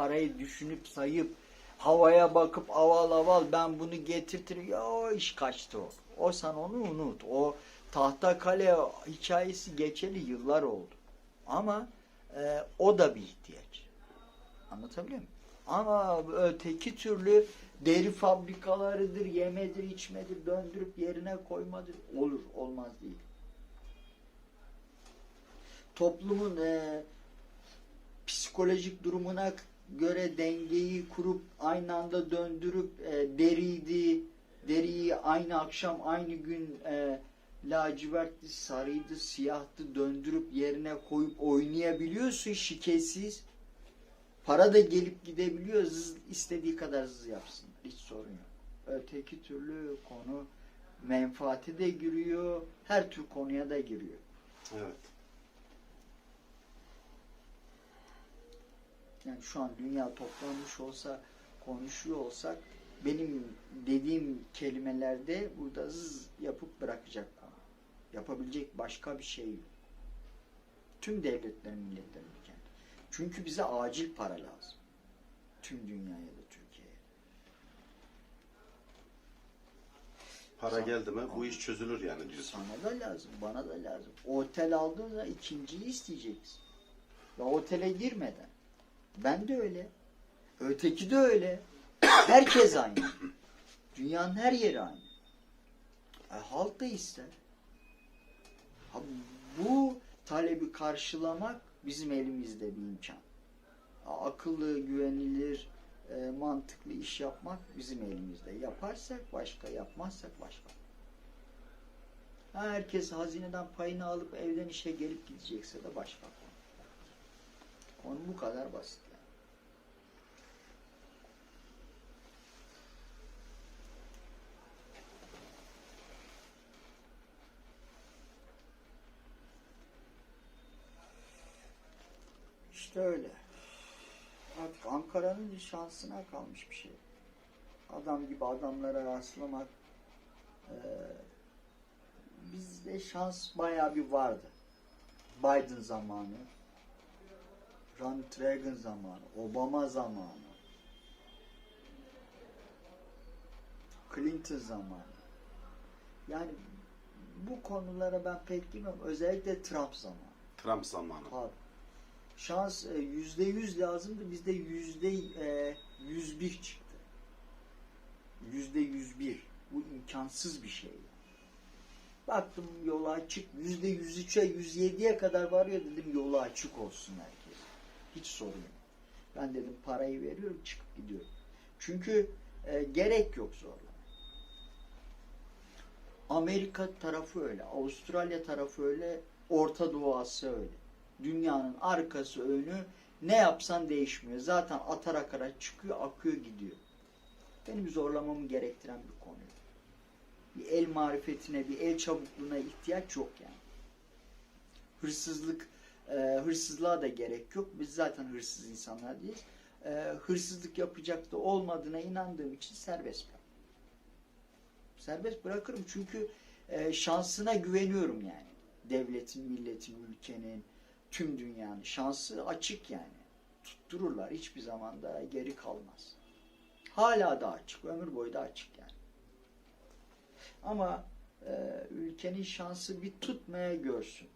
parayı düşünüp sayıp havaya bakıp aval aval ben bunu getirtir ya iş kaçtı o. O sen onu unut. O tahta kale hikayesi geçeli yıllar oldu. Ama e, o da bir ihtiyaç. Anlatabiliyor muyum? Ama öteki türlü deri fabrikalarıdır, yemedir, içmedir, döndürüp yerine koymadır. Olur, olmaz değil. Toplumun e, psikolojik durumuna göre dengeyi kurup aynı anda döndürüp e, deriydi, deriyi aynı akşam aynı gün e, lacivertli, sarıydı, siyahtı döndürüp yerine koyup oynayabiliyorsun şiketsiz. Para da gelip gidebiliyor. Zız, istediği kadar zız yapsın. Hiç sorun yok. Öteki türlü konu menfaati de giriyor. Her tür konuya da giriyor. Evet. Yani şu an dünya toplanmış olsa, konuşuyor olsak benim dediğim kelimelerde burada zız yapıp bırakacak. Yapabilecek başka bir şey yok. Tüm devletlerin, milletlerin ülkenin. Çünkü bize acil para lazım. Tüm dünyaya da Türkiye'ye. Para geldi mi bu iş çözülür yani diyorsun. Sana da lazım, bana da lazım. Otel aldığında ikinciyi isteyeceksin. Ya otele girmeden. Ben de öyle. Öteki de öyle. Herkes aynı. Dünyanın her yeri aynı. E, halk da ister. Ha, bu talebi karşılamak bizim elimizde bir imkan. Akıllı, güvenilir, e, mantıklı iş yapmak bizim elimizde. Yaparsak başka, yapmazsak başka. Herkes hazineden payını alıp evden işe gelip gidecekse de başka Konu bu kadar basit. Yani. İşte öyle. Artık Ankara'nın şansına kalmış bir şey. Adam gibi adamlara rastlamak eee bizde şans bayağı bir vardı. Biden zamanı, Ronald Reagan zamanı, Obama zamanı, Clinton zamanı. Yani bu konulara ben pek girmem. Özellikle Trump zamanı. Trump zamanı. Abi, şans e, yüzde yüz lazımdı. Bizde yüzde e, yüz bir çıktı. Yüzde yüz bir. Bu imkansız bir şey. Baktım yolu açık. Yüzde yüz üçe, yüz yediye kadar varıyor dedim yolu açık olsun herkes. Hiç sorun yok. Ben dedim parayı veriyorum çıkıp gidiyorum. Çünkü e, gerek yok zorla. Amerika tarafı öyle, Avustralya tarafı öyle, Orta Doğu Asya öyle. Dünyanın arkası önü ne yapsan değişmiyor. Zaten atarak araç çıkıyor, akıyor gidiyor. Benim zorlamamı gerektiren bir konu. Bir el marifetine, bir el çabukluğuna ihtiyaç yok yani. Hırsızlık, e, hırsızlığa da gerek yok. Biz zaten hırsız insanlar değiliz. E, hırsızlık yapacak da olmadığına inandığım için serbest bırak. Serbest bırakırım çünkü e, şansına güveniyorum yani. Devletin, milletin, ülkenin, tüm dünyanın şansı açık yani. Tuttururlar. Hiçbir zaman da geri kalmaz. Hala da açık. Ömür boyu da açık yani. Ama e, ülkenin şansı bir tutmaya görsün.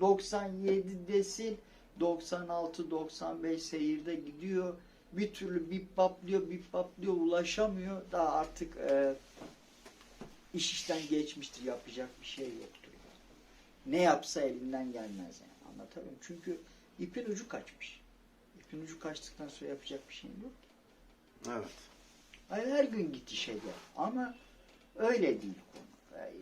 97 desin 96-95 seyirde gidiyor. Bir türlü bip baplıyor, bip baplıyor, ulaşamıyor. Daha artık e, iş işten geçmiştir, yapacak bir şey yoktur. Ne yapsa elinden gelmez yani. Anlatabiliyor muyum? Çünkü ipin ucu kaçmış. İpin ucu kaçtıktan sonra yapacak bir şey yok. Evet. Ay her gün git işe gel. Ama öyle değil konu.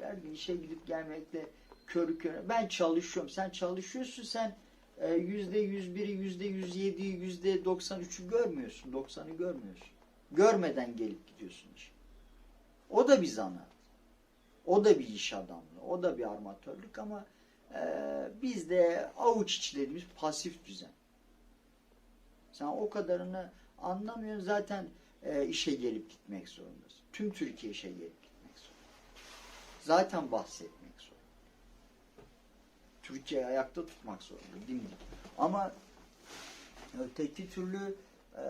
Her gün işe gidip gelmekle körü körü. Ben çalışıyorum. Sen çalışıyorsun. Sen e, yüzde yüz biri, yüzde yüz yedi, yüzde doksan üçü görmüyorsun. Doksanı görmüyorsun. Görmeden gelip gidiyorsun işe. O da bir zanaat. O da bir iş adamlığı. O da bir armatörlük ama e, bizde avuç içlerimiz pasif düzen. Sen o kadarını anlamıyorsun. Zaten e, işe gelip gitmek zorundasın. Tüm Türkiye işe gelip gitmek zorunda. Zaten bahsetmek Türkiye'yi ayakta tutmak zorunda. Dimdik. Ama Öteki türlü e,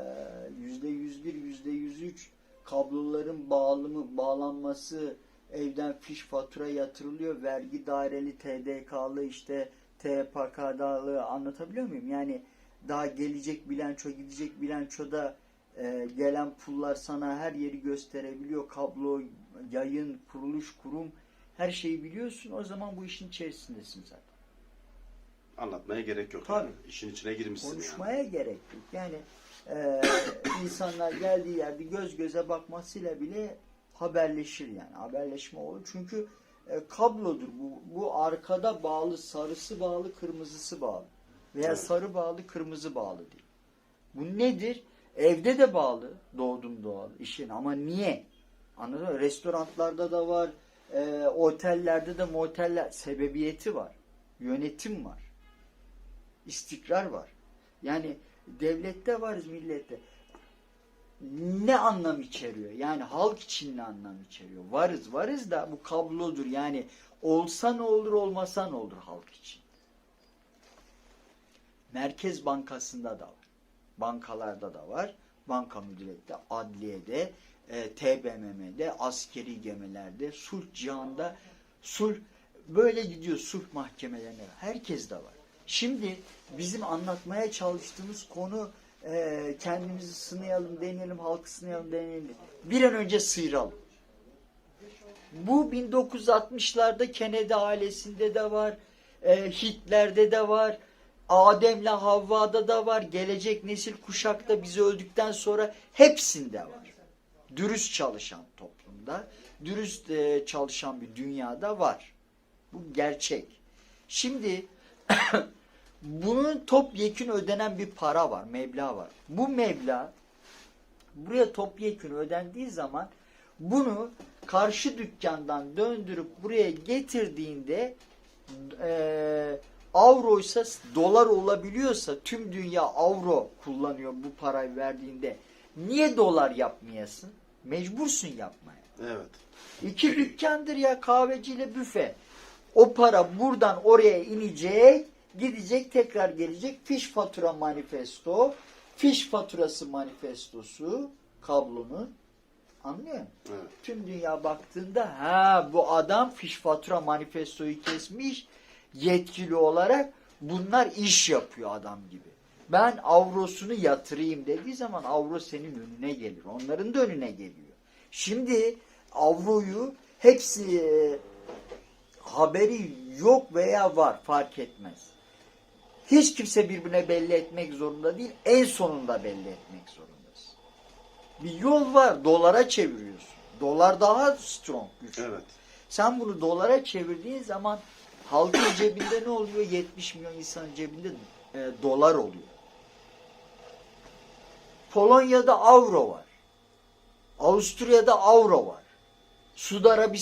yüzde yüz bir, yüzde yüz üç kabloların bağlımı, bağlanması, evden fiş fatura yatırılıyor, vergi daireli, TDK'lı işte TPK'dalı anlatabiliyor muyum? Yani daha gelecek bilanço, gidecek bilançoda e, gelen pullar sana her yeri gösterebiliyor. Kablo, yayın, kuruluş, kurum her şeyi biliyorsun. O zaman bu işin içerisindesin zaten. Anlatmaya gerek yok. Tabii. Yani. İşin içine girmişsin Konuşmaya gerek yok. Yani e, insanlar geldiği yerde göz göze bakmasıyla bile haberleşir yani. Haberleşme olur. Çünkü e, kablodur bu. Bu arkada bağlı, sarısı bağlı, kırmızısı bağlı. Veya Evet. sarı bağlı, kırmızı bağlı değil. Bu nedir? Evde de bağlı. Doğdum doğal işin. Ama niye? Anladın mı? Restoranlarda da var. e, otellerde de moteller. Sebebiyeti var. Yönetim var istikrar var. Yani devlette varız millette. Ne anlam içeriyor? Yani halk için ne anlam içeriyor? Varız varız da bu kablodur. Yani olsa ne olur olmasa ne olur halk için. Merkez Bankası'nda da var. Bankalarda da var. Banka müdüriyette, adliyede, e, TBMM'de, askeri gemilerde, sulh cihanda, sulh böyle gidiyor sulh mahkemelerine. Herkes de var. Şimdi bizim anlatmaya çalıştığımız konu e, kendimizi sınayalım, deneyelim, halkı sınayalım, deneyelim. Bir an önce sıyıralım. Bu 1960'larda Kennedy ailesinde de var, e, Hitler'de de var, Adem'le Havva'da da var, gelecek nesil kuşakta biz öldükten sonra hepsinde var. Dürüst çalışan toplumda, dürüst e, çalışan bir dünyada var. Bu gerçek. Şimdi bunun topyekün ödenen bir para var, meblağ var. Bu meblağ buraya topyekün ödendiği zaman bunu karşı dükkandan döndürüp buraya getirdiğinde e, avroysa dolar olabiliyorsa tüm dünya avro kullanıyor bu parayı verdiğinde niye dolar yapmayasın? Mecbursun yapmaya. Evet. İki dükkandır ya kahveciyle büfe. O para buradan oraya inecek, gidecek, tekrar gelecek. Fiş fatura manifesto, fiş faturası manifestosu kablonun. Anlıyor musun? Evet. Tüm dünya baktığında ha bu adam fiş fatura manifestoyu kesmiş yetkili olarak bunlar iş yapıyor adam gibi. Ben avrosunu yatırayım dediği zaman avro senin önüne gelir. Onların da önüne geliyor. Şimdi avroyu hepsi e, haberi yok veya var fark etmez. Hiç kimse birbirine belli etmek zorunda değil. En sonunda belli etmek zorundasın. Bir yol var. Dolara çeviriyorsun. Dolar daha strong, güçlü. Evet. Sen bunu dolara çevirdiğin zaman halkın cebinde ne oluyor? 70 milyon insanın cebinde e, dolar oluyor. Polonya'da avro var. Avusturya'da avro var. Suudi Arabistan